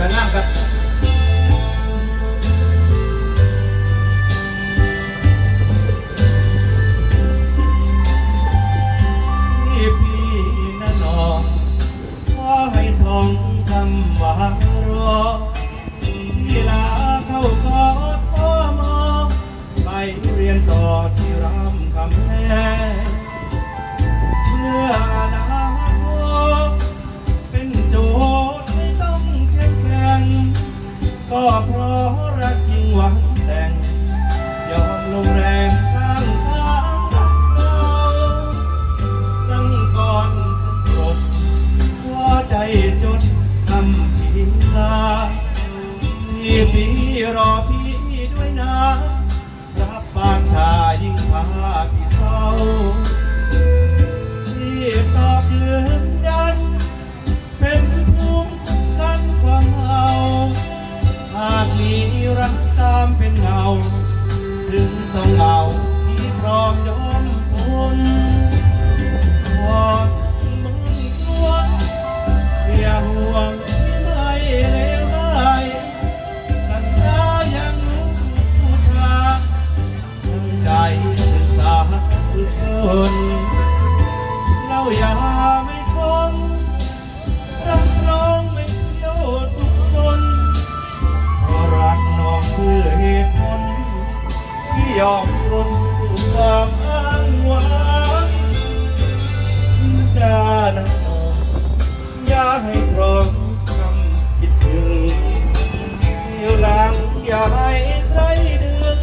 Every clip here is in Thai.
สวยงามครับ สี่ปีรอพี่ด้วยนะรับปากชายิ่ ยอมทนความอ้างว้างสิ้นดานะอย่าให้ตรองคำคิดถึงเที่ยวลังอย่าให้ใครดึง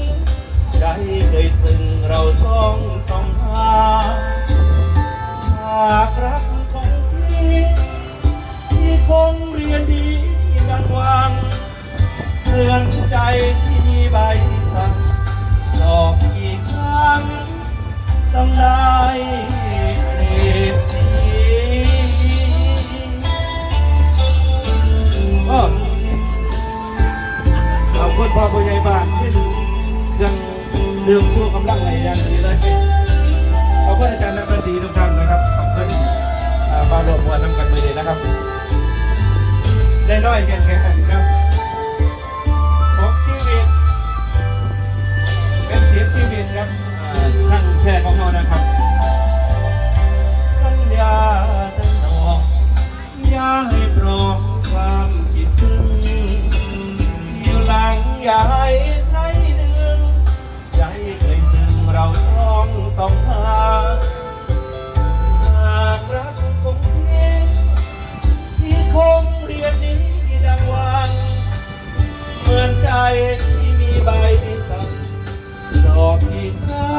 ใจเคยซึ้งเราสองต้องหาหากรักของพี่ที่คงเรียนดีดังหวังเตือนใจที่มีใบสั่ง อบกี่ครั้ง ต้องได้เรียนดีก็ขอบคุณพ่อผู้ใหญ่บ้านที่ยังเดื่มชูกำลังในอย่างนี้เลยขอบคุณอาจารย์นักดนตรีทุกท่านนะครับขอบคุณอ่าบาโรบวันนำกันมือดีนะครับ ได้น้อยแก่แก่ครับ แพทย์ของเรานะครับ สัญญาทั้งนองอย่าให้ปลอมความคิดถึงอยู่หลังยาให้ใครดึงใจเคยซึ้งเราสองต้องหาหากรักของพี่ที่คงเรียนดีดังวันเหมือนใจที่มีใบสั่งสอบกี่ครั้ง